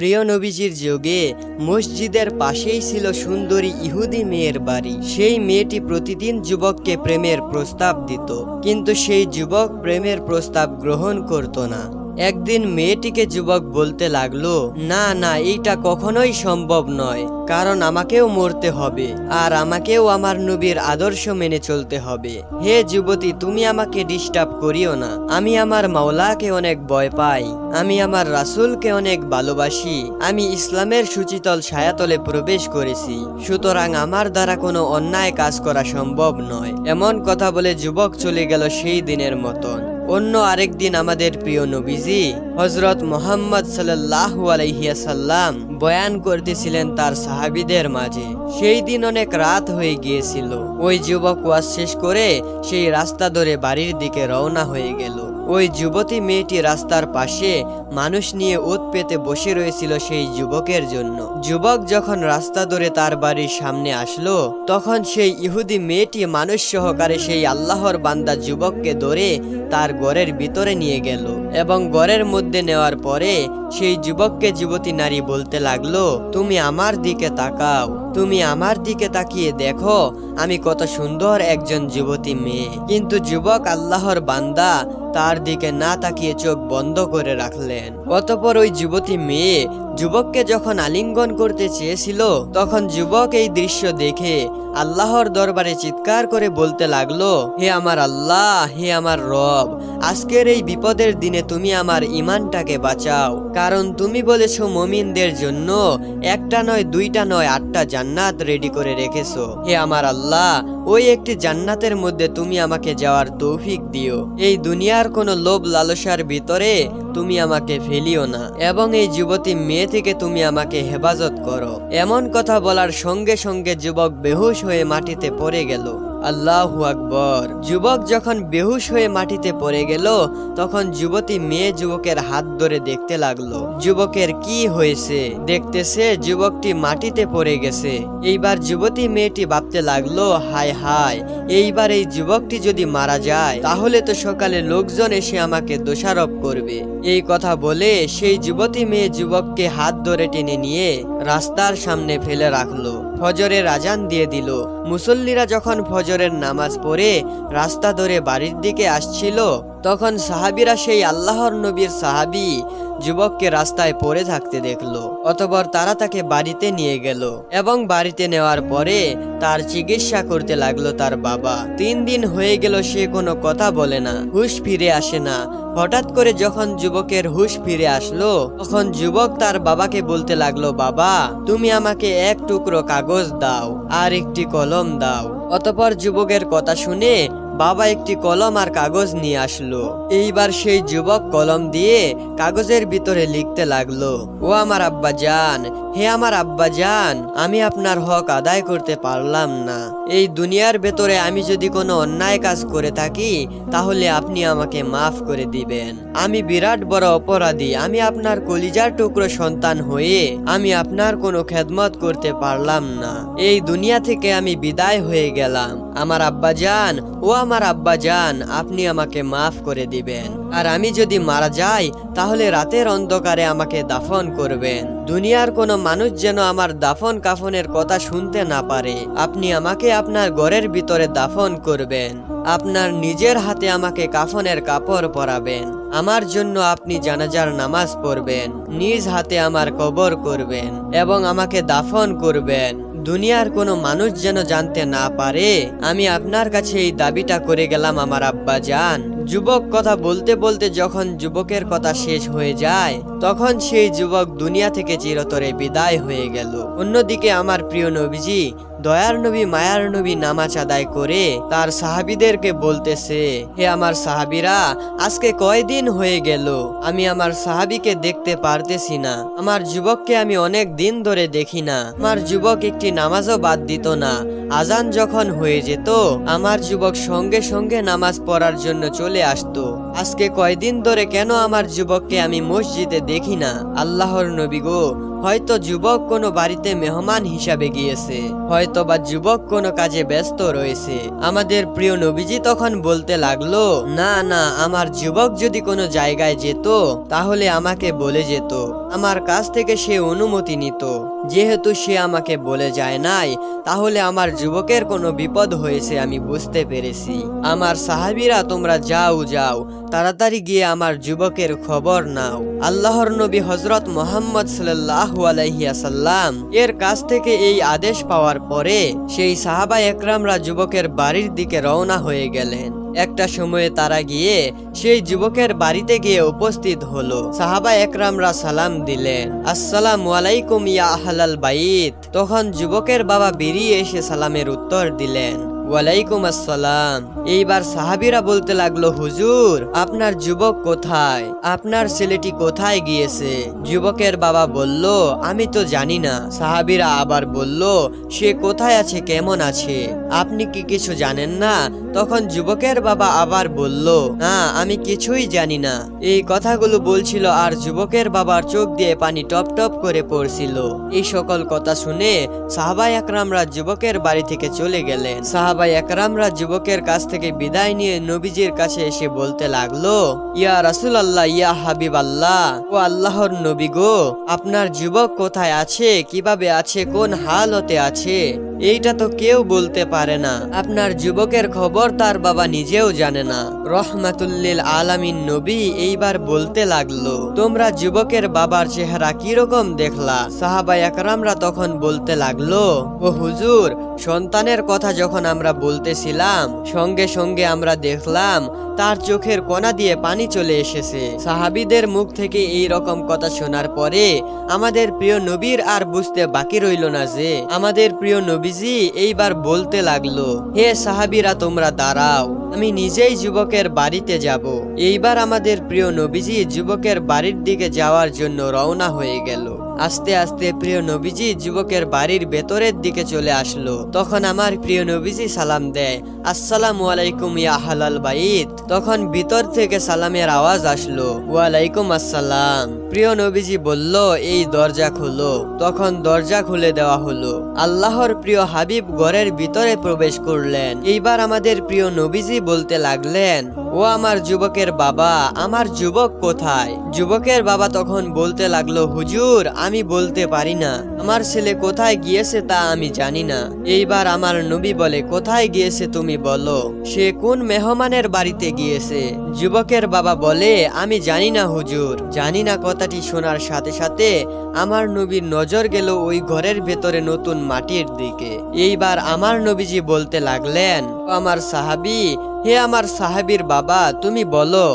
প্রিয় নবীজির যোগে মসজিদের পাশেই ছিল সুন্দরী ইহুদি মেয়ের বাড়ি। সেই মেয়েটি প্রতিদিন যুবককে প্রেমের প্রস্তাব দিত, কিন্তু সেই যুবক প্রেমের প্রস্তাব গ্রহণ করত না। একদিন মেয়েটিকে যুবক বলতে লাগল, না না, এইটা কখনোই সম্ভব নয়। কারণ আমাকেও মরতে হবে, আর আমাকেও আমার নবীর আদর্শ মেনে চলতে হবে। হে যুবতী, তুমি আমাকে ডিস্টার্ব করিও না। আমি আমার মাওলাকে অনেক ভয় পাই। আমি আমার রাসুলকে অনেক ভালোবাসি। আমি ইসলামের সুচিতল ছায়াতলে প্রবেশ করেছি। সুতরাং আমার দ্বারা কোনো অন্যায় কাজ করা সম্ভব নয়। এমন কথা বলে যুবক চলে গেল সেই দিনের মতন। অন্য আরেক দিন আমাদের প্রিয় নবীজি হজরত মোহাম্মদ সাল্লাম বয়ান করতেছিলেন তার সাহাবিদের মাঝে। সেই দিন অনেক রাত হয়ে গিয়েছিল। ওই যুবক ওয়াজ শেষ করে সেই রাস্তা ধরে বাড়ির দিকে রওনা হয়ে গেল। ওই যুবতী মেয়েটি রাস্তার পাশে মানুষ নিয়ে ওত পেতে বসে রয়েছিল সেই যুবকের জন্য। যুবক যখন রাস্তা ধরে তার বাড়ির সামনে আসলো, তখন সেই ইহুদি মেয়েটি মানুষ সহকারে সেই আল্লাহর বান্দা যুবককে ধরে তার ঘরের ভিতরে নিয়ে গেল এবং ঘরের মধ্যে নেওয়ার পরে সেই যুবককে যুবতী নারী বলতে লাগল, তুমি আমার দিকে তাকাও, তুমি আমার দিকে তাকিয়ে দেখো, আমি কত সুন্দর একজন যুবতী মেয়ে। কিন্তু যুবক আল্লাহর বান্দা তার দিকে না তাকিয়ে চোখ বন্ধ করে রাখলেন। অতপর ওই যুবতী মেয়ে যুবককে যখন আলিঙ্গন করতে চেয়েছিল, তখন যুবক এই দৃশ্য দেখে আল্লাহর দরবারে চিৎকার করে বলতে লাগল, হে আমার আল্লাহ, হে আমার রব, আজকের এই বিপদের দিনে তুমি আমার ইমানটাকে বাঁচাও। কারণ তুমি বলেছ, মমিনদের জন্য একটা নয়, দুইটা নয়, আটটা জান্নাত রেডি করে রেখেছো। হে আমার আল্লাহ, ওই একটি জান্নাতের মধ্যে তুমি আমাকে যাওয়ার তৌফিক দিও। এই দুনিয়ার কোনো লোভ লালসার ভিতরে তুমি আমাকে ফেলিও না, এবং এই যুবতী মেয়ে থেকে তুমি আমাকে হেফাজত করো। এমন কথা বলার সঙ্গে সঙ্গে যুবক বেহুশ হয়ে মাটিতে পড়ে গেল। আল্লাহু আকবর। যুবক যখন বেহুশ হয়ে মাটিতে পড়ে গেল, তখন যুবতী মেয়ে যুবকের হাত ধরে দেখতে লাগল। যুবকের কি হয়েছে? দেখতেছে যুবকটি মাটিতে পড়ে গেছে। এইবার যুবতী মেয়েটি ভাবতে লাগল, হায় হায়, এইবার এই যুবকটি যদি মারা যায়, তাহলে তো সকালে লোকজন এসে আমাকে দোষারোপ করবে। এই কথা বলে সেই যুবতী মেয়ে যুবককে হাত ধরে টেনে নিয়ে রাস্তার সামনে ফেলে রাখল। ফজরের আজান দিয়ে দিল। মুসল্লিরা যখন ফজরের নামাজ পড়ে রাস্তা ধরে বাড়ির দিকে আসছিল। তখন সাহাবিরা সেই আল্লাহর নবীর সাহাবি যুবককে রাস্তায় পড়ে থাকতে দেখল, অতপর তারা তাকে বাড়িতে নিয়ে গেল এবং বাড়িতে নেওয়ার পরে তার চিকিৎসা করতে লাগল তার বাবা। তিন দিন হয়ে গেল সে কোনো কথা বলে না, হুশ ফিরে আসে না। হঠাৎ করে যখন যুবকের হুশ ফিরে আসলো, তখন যুবক তার বাবাকে বলতে লাগল, বাবা, তুমি আমাকে এক টুকরো কাগজ দাও আর একটি কলম দাও। অতপর যুবকের কথা শুনে বাবা একটি কলম আর কাগজ নিয়ে আসলো। এইবার সেই যুবক কলম দিয়ে কাগজের ভিতরে লিখতে লাগল, ও আমার আব্বা জান হে আমার আব্বা জান আমি আপনার হক আদায় করতে পারলাম না। এই দুনিয়ার ভেতরে আমি যদি কোনো অন্যায় কাজ করে থাকি, তাহলে আপনি আমাকে মাফ করে দিবেন। আমি বিরাট বড় অপরাধী, আমি আপনার কলিজার টুকরো সন্তান হয়ে আমি আপনার কোনো খেদমত করতে পারলাম না। এই দুনিয়া থেকে আমি বিদায় হয়ে গেলাম। আমার আব্বা জান ও আমার আব্বা জান আপনি আমাকে মাফ করে দিবেন। আর আমি যদি মারা যাই, তাহলে রাতের অন্ধকারে আমাকে দাফন করবেন। দুনিয়ার কোনো মানুষ যেন আমার দাফন কাফনের কথা শুনতে না পারে। আপনি আমাকে আপনার ঘরের ভিতরে দাফন করবেন। আপনার নিজের হাতে আমাকে কাফনের কাপড় পরাবেন। আমার জন্য আপনি জানাজার নামাজ পড়বেন। নিজ হাতে আমার কবর করবেন এবং আমাকে দাফন করবেন। দুনিয়ার কোনো মানুষ যেন জানতে না পারে। আমি আপনার কাছে এই দাবিটা করে গেলাম আমার আব্বা যান যুবক কথা বলতে বলতে যখন যুবকের কথা শেষ হয়ে যায়, তখন সেই যুবক দুনিয়া থেকে চিরতরে বিদায় হয়ে গেল। অন্যদিকে আমার প্রিয় নবীজি দয়ার নবী, মায়ার নবী নামাজ আদায় করে তার সাহাবিদেরকে বলতেছে, হে আমার সাহাবিরা, আজকে কয়দিন হয়ে গেল? আমি আমার সাহাবিকে দেখতে পারতেছি না। আমার যুবককে আমি অনেক দিন ধরে দেখি না। আমার যুবক একটি নামাজও বাদ দিত না। আজান যখন হয়ে যেত, আমার যুবক সঙ্গে সঙ্গে নামাজ পড়ার জন্য চলে আসতো। আজকে কয়দিন ধরে কেন আমার যুবককে আমি মসজিদে দেখি না? আল্লাহর নবী গো হয়তো যুবক কোনো বাড়িতে মেহমান হিসাবে গিয়েছে হয়তো বা যুবক কোনো কাজে ব্যস্ত রয়েছে। আমাদের প্রিয় নবীজি তখন বলতে লাগল, না না, আমার যুবক যদি কোনো জায়গায় যেত, তাহলে আমাকে বলে যেত। আমার কাছ থেকে সে অনুমতি নিত। যেহেতু সে আমাকে বলে যায় নাই, তাহলে আমার যুবকের কোনো বিপদ হয়েছে আমি বুঝতে পেরেছি। আমার সাহাবিরা, তোমরা যাও যাও, তাড়াতাড়ি গিয়ে আমার যুবকের খবর নাও। আল্লাহর নবী হজরত মোহাম্মদ সাল্লাহ আলাইহিয়াসাল্লাম এর কাছ থেকে এই আদেশ পাওয়ার পরে সেই সাহাবা একরামরা যুবকের বাড়ির দিকে রওনা হয়ে গেলেন। একটা সময়ে তারা গিয়ে সেই যুবকের বাড়িতে গিয়ে উপস্থিত হলো। সাহাবা একরামরা সালাম দিলেন, আসসালাম আলাইকুম ইয়া আহলাল বাইত। তখন যুবকের বাবা বেরিয়ে এসে সালামের উত্তর দিলেন ওয়ালাইকুম আসসালাম। এইবার সাহাবিরা বলতে লাগল, হুজুর, আপনার যুবক কোথায়? আপনার ছেলেটি কোথায় গিয়েছে? যুবকের বাবা বলল, আমি তো জানি না। সাহাবিরা আবার বলল, সে কোথায় আছে, কেমন আছে? আপনি কি কিছু জানেন না? তখন যুবকের বাবা আবার বলল, না, আমি কিছুই জানি না। এই কথাগুলো বলছিল আর যুবকের বাবার চোখ দিয়ে পানি টপ টপ করে পড়ছিল। এই সকল কথা শুনে সাহাবাই একরামরা যুবকের বাড়ি থেকে চলে গেলেন। সাহাবাই একরামরা যুবকের কাছ থেকে বিদায় নিয়ে নবীজির কাছে এসে বলতে লাগল, ইয়া রাসুল আল্লাহ ইয়া হাবিব আল্লাহ ও আল্লাহর নবী গো, আপনার যুবক কোথায় আছে, কীভাবে আছে, কোন হালতে আছে? এইটা তো কেউ বলতে পারে না। আপনার যুবকের খবর তার বাবা নিজেও জানে না। রহমাতুল্লিল আলামিন নবী এইবার বলতে লাগল, তোমরা যুবকের বাবার চেহারা কীরকম দেখলা? সাহাবা একরামরা তখন বলতে লাগল, ও হুজুর সন্তানের কথা যখন আমরা বলতেছিলাম, সঙ্গে সঙ্গে আমরা দেখলাম, তার চোখের কোনা দিয়ে পানি চলে এসেছে। সাহাবিদের মুখ থেকে এই রকম কথা শোনার পরে আমাদের প্রিয় নবীর আর বুঝতে বাকি রইল না যে, আমাদের প্রিয় নবীজি এইবার বলতে লাগল, হে সাহাবিরা, তোমরা দাঁড়াও, আমি নিজেই যুবকের বাড়িতে যাব। এইবার আমাদের প্রিয় নবীজি যুবকের বাড়ির দিকে যাওয়ার জন্য রওনা হয়ে গেল। আস্তে আস্তে প্রিয় নবীজি যুবকের বাড়ির ভেতরের দিকে চলে আসলো। তখন আমার প্রিয় নবীজি সালাম দেয়, আসসালামু আলাইকুম ইয়া হালাল বাইত। তখন ভিতর থেকে সালামের আওয়াজ আসলো, ওয়ালাইকুম আসসালাম। প্রিয় নবীজি বলল, এই দরজা খুলো। তখন দরজা খুলে দেওয়া হলো। আল্লাহর প্রিয় হাবিব ঘরের ভিতরে প্রবেশ করলেন। এইবার আমাদের প্রিয় নবীজি বলতে লাগলেন ও আমার যুবকের বাবা, আমার যুবক কোথায়? যুবকের বাবা তখন বলতে লাগল, হুজুর, আমি বলতে পারি না। আমার ছেলে কোথায় গিয়েছে তা আমি জানি না। এইবার আমার নবী বলে, কোথায় গিয়েছে তুমি বলো? সে কোন মেহমানের বাড়িতে গিয়েছে? যুবকের বাবা বলে, আমি জানি না হুজুর। জানি না কথাটি শোনার সাথে সাথে আমার নবীর নজর গেল ওই ঘরের ভেতরে নতুন মাটির দিকে। এইবার আমার নবীজি বলতে লাগলেন "ও আমার সাহাবি, হে আমার সাহাবির বাবা তুমি বলো,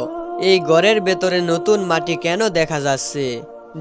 এই ঘরের ভেতরে নতুন মাটি কেন দেখা যাচ্ছে?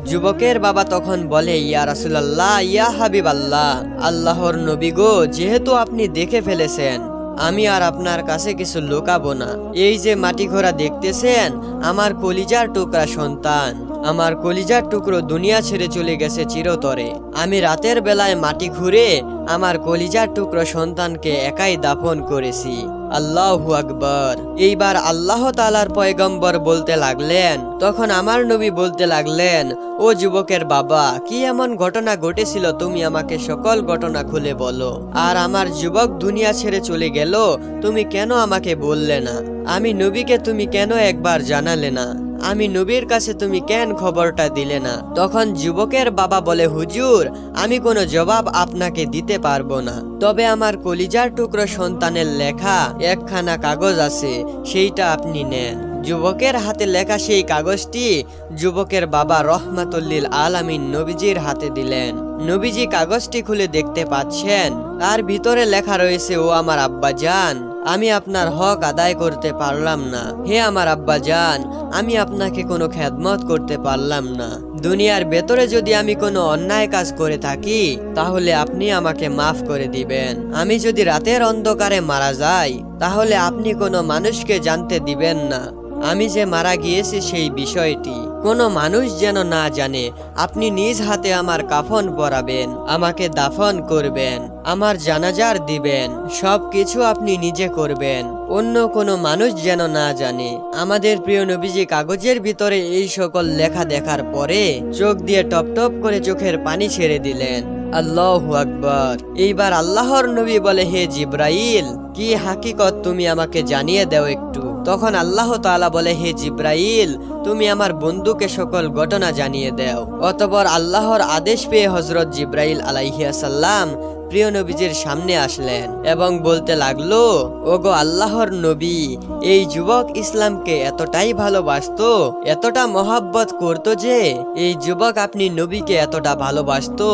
যুবকের বাবা তখন বলে, ইয়া রাসুলাল্লাহ, ইয়া হাবিব আল্লাহ আল্লাহর নবী গো, যেহেতু আপনি দেখে ফেলেছেন, আমি আর আপনার কাছে কিছু লুকাবো না। এই যে মাটি ঘোড়া দেখতেছেন, আমার কলিজার টুকরা সন্তান, আমার কলিজার টুকরো দুনিয়া ছেড়ে চলে গেছে চিরতরে। আমি রাতের বেলায় মাটি ঘুরে আমার কলিজার টুকরো সন্তানকে একাই দাফন করেছি। আল্লাহু আকবর। এইবার আল্লাহ তালার পয়গম্বর বলতে লাগলেন, তখন আমার নবী বলতে লাগলেন, ও যুবকের বাবা, কি এমন ঘটনা ঘটেছিল? তুমি আমাকে সকল ঘটনা খুলে বলো। আর আমার যুবক দুনিয়া ছেড়ে চলে গেল, তুমি কেন আমাকে বললে না? আমি নবীকে তুমি কেন একবার জানালে না? আমি নবীর কাছে তুমি কেন খবরটা দিলে না? তখন যুবকের বাবা বলে, হুজুর, আমি কোনো জবাব আপনাকে দিতে পারব না। তবে আমার কলিজার টুকরো সন্তানের লেখা একখানা কাগজ আছে, সেইটা আপনি নেন। যুবকের হাতে লেখা সেই কাগজটি যুবকের বাবা রহমাতুল্লিল আলামিন নবীজির হাতে দিলেন। নবীজি কাগজটি খুলে দেখতে পাচ্ছেন, তার ভিতরে লেখা রয়েছে, ও আমার আব্বা জান আমি আপনার হক আদায় করতে পারলাম না। হে আমার আব্বা জান, আমি আপনাকে কোনো খ্যাদমত করতে পারলাম না। দুনিয়ার ভেতরে যদি আমি কোনো অন্যায় কাজ করে থাকি, তাহলে আপনি আমাকে মাফ করে দিবেন। আমি যদি রাতের অন্ধকারে মারা যাই, তাহলে আপনি কোনো মানুষকে জানতে দিবেন না। আমি যে মারা গিয়েছি সেই বিষয়টি। কোনো মানুষ যেন না জানে, আপনি নিজ হাতে আমার কাফন পরাবেন, আমাকে দাফন করবেন, আমার জানাজার দিবেন সব কিছু আপনি নিজে করবেন। অন্য কোনো মানুষ যেন না জানে, আমাদের প্রিয় নবীজি কাগজের ভিতরে এই সকল লেখা দেখার পরে চোখ দিয়ে টপ টপ করে চোখের পানি ছেড়ে দিলেন। আল্লাহ আকবর। এইবার আল্লাহর নবী বলে, হে জিব্রাইল, কি হাকিকত তুমি আমাকে জানিয়ে দাও একটু? তখন আল্লাহ তালা বলে, হে জিব্রাইল, তুমি আমার বন্ধুকে সকল ঘটনা জানিয়ে দেও। অতপর আল্লাহর আদেশ পেয়ে হজরত জিব্রাইল আলাইহিয়াসাল্লাম প্রিয় নবীজির সামনে আসলেন এবং বলতে লাগল, ওগো আল্লাহর নবী, এই যুবক ইসলামকে এতটাই ভালোবাসতো, এতটা মহাব্বত করতো যে, এই যুবক আপনি নবীকে এতটা ভালোবাসতো,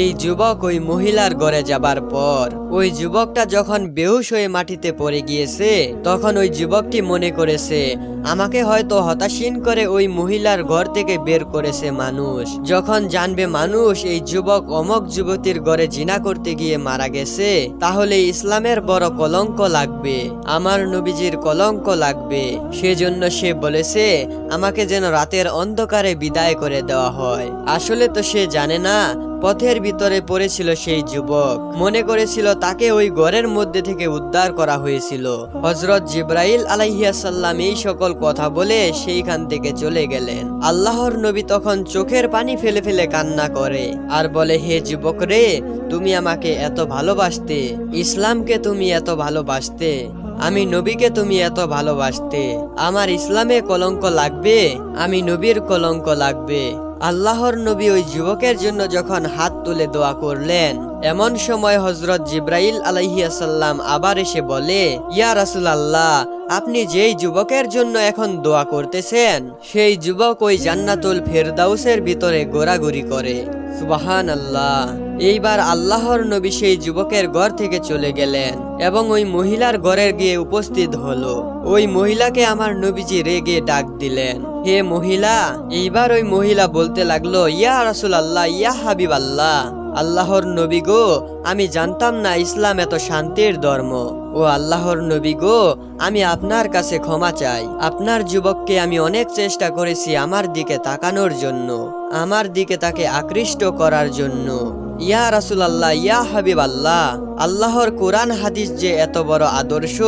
এই যুবক ওই মহিলার ঘরে যাবার পর, ওই যুবকটা যখন বেহুশ হয়ে মাটিতে পড়ে গিয়েছে, তখন ওই যুবকটি মনে করেছে, আমাকে হয়তো হতাশীন করে ওই মহিলার ঘর থেকে বের করেছে মানুষ। যখন জানবে মানুষ এই যুবক অমক যুবতীর ঘরে জিনা করতে গিয়ে মারা গেছে, তাহলে ইসলামের বড় কলঙ্ক লাগবে, আমার নবীজির কলঙ্ক লাগবে। সেজন্য সে বলেছে, আমাকে যেন রাতের অন্ধকারে বিদায় করে দেওয়া হয়। আসলে তো সে জানে না পথের ভিতরে পড়েছিল সেই যুবক। মনে করেছিল তাকে ওই ঘরের মধ্যে থেকে উদ্ধার করা হয়েছিল। হজরত জিব্রাইল আলাইহিয়াসাল্লাম এই সকল কথা বলে সেইখান থেকে চলে গেলেন। আল্লাহর নবী তখন চোখের পানি ফেলে ফেলে কান্না করে। আর বলে, হে যুবক রে, তুমি আমাকে এত ভালোবাসতে, ইসলামকে তুমি এত ভালোবাসতে, আমি নবীকে তুমি এত ভালোবাসতে, আমার ইসলামে কলঙ্ক লাগবে, আমি নবীর কলঙ্ক লাগবে। আল্লাহর নবী ওই যুবকের জন্য যখন হাত তুলে দোয়া করলেন, এমন সময় হজরত জিব্রাইল আলাইহিয়াসাল্লাম আবার এসে বলে, ইয়া রাসুল আল্লাহ আপনি যেই যুবকের জন্য এখন দোয়া করতেছেন, সেই যুবক ওই জান্নাতুল ফেরদাউসের ভিতরে গোড়াগুড়ি করে। সুবাহান আল্লাহ এইবার আল্লাহর নবী সেই যুবকের ঘর থেকে চলে গেলেন এবং ওই মহিলার ঘরে গিয়ে উপস্থিত হলো। ওই মহিলাকে আমার নবীজি রেগে ডাক দিলেন, হে মহিলা, এইবার ওই মহিলা বলতে লাগল, ইয়া রাসুল আল্লাহ ইয়া হাবিব আল্লাহ আল্লাহর নবী গো, আমি জানতাম না ইসলাম এত শান্তির ধর্ম। ও আল্লাহর নবী গো, আমি আপনার কাছে ক্ষমা চাই। আপনার যুবককে আমি অনেক চেষ্টা করেছি আমার দিকে তাকানোর জন্য, আমার দিকে তাকে আকৃষ্ট করার জন্য। ইয়া রাসুল আল্লাহ ইয়া হাবিব আল্লাহ আল্লাহর কোরআন হাদিস যে এত বড় আদর্শ,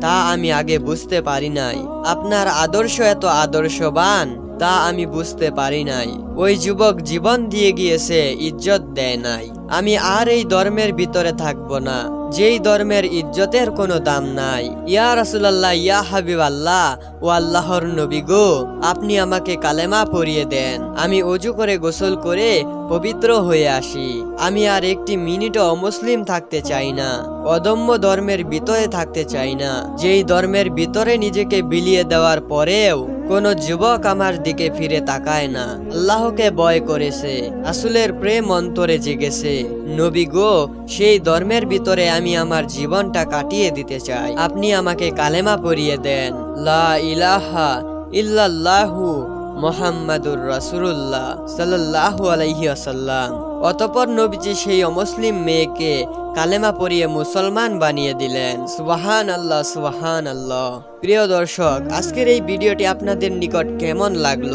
তা আমি আগে বুঝতে পারি নাই। আপনার আদর্শ এত আদর্শবান, তা আমি বুঝতে পারি নাই। ওই যুবক জীবন দিয়ে গিয়েছে, ইজ্জত দেয় নাই। আমি আর এই ধর্মের ভিতরে থাকব না। যেই ধর্মের ইজ্জতের কোনো দাম নাই। ইয়া রাসুলাল্লাহ, ইয়া হাবিব আল্লাহ ও আল্লাহর নবী গো, আপনি আমাকে কালেমা পরিয়ে দেন। আমি অজু করে গোসল করে পবিত্র হয়ে আসি। আমি আর একটি মিনিটও অমুসলিম থাকতে চাই না। অদম্য ধর্মের ভিতরে থাকতে চাই না। যেই ধর্মের ভিতরে নিজেকে বিলিয়ে দেওয়ার পরেও কোন যুবক আমার দিকে ফিরে তাকায় না। আল্লাহকে ভয় করেছে আসলের প্রেম অন্তরে জেগেছে। নবী গো, সেই ধর্মের ভিতরে আমি আমার জীবনটা কাটিয়ে দিতে চাই। আপনি আমাকে কালেমা পরিয়ে দেন। লা ইলাহা ইল্লাল্লাহু মোহাম্মদুর রাসুল্লাহ সাল্লাল্লাহু আলাইহি আসাল্লাম অতপর নবীজি সেই অমুসলিম মেয়েকে কালেমা পরিয়ে মুসলমান বানিয়ে দিলেন। সুবাহান আল্লাহ সুবাহান আল্লাহ প্রিয় দর্শক, আজকের এই ভিডিওটি আপনাদের নিকট কেমন লাগল?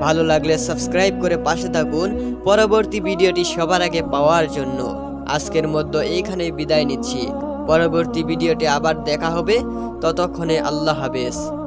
ভালো লাগলে সাবস্ক্রাইব করে পাশে থাকুন। পরবর্তী ভিডিওটি সবার আগে পাওয়ার জন্য। আজকের মধ্যে এইখানে বিদায় নিচ্ছি। পরবর্তী ভিডিওটি আবার দেখা হবে। ততক্ষণে আল্লাহ হাফেজ।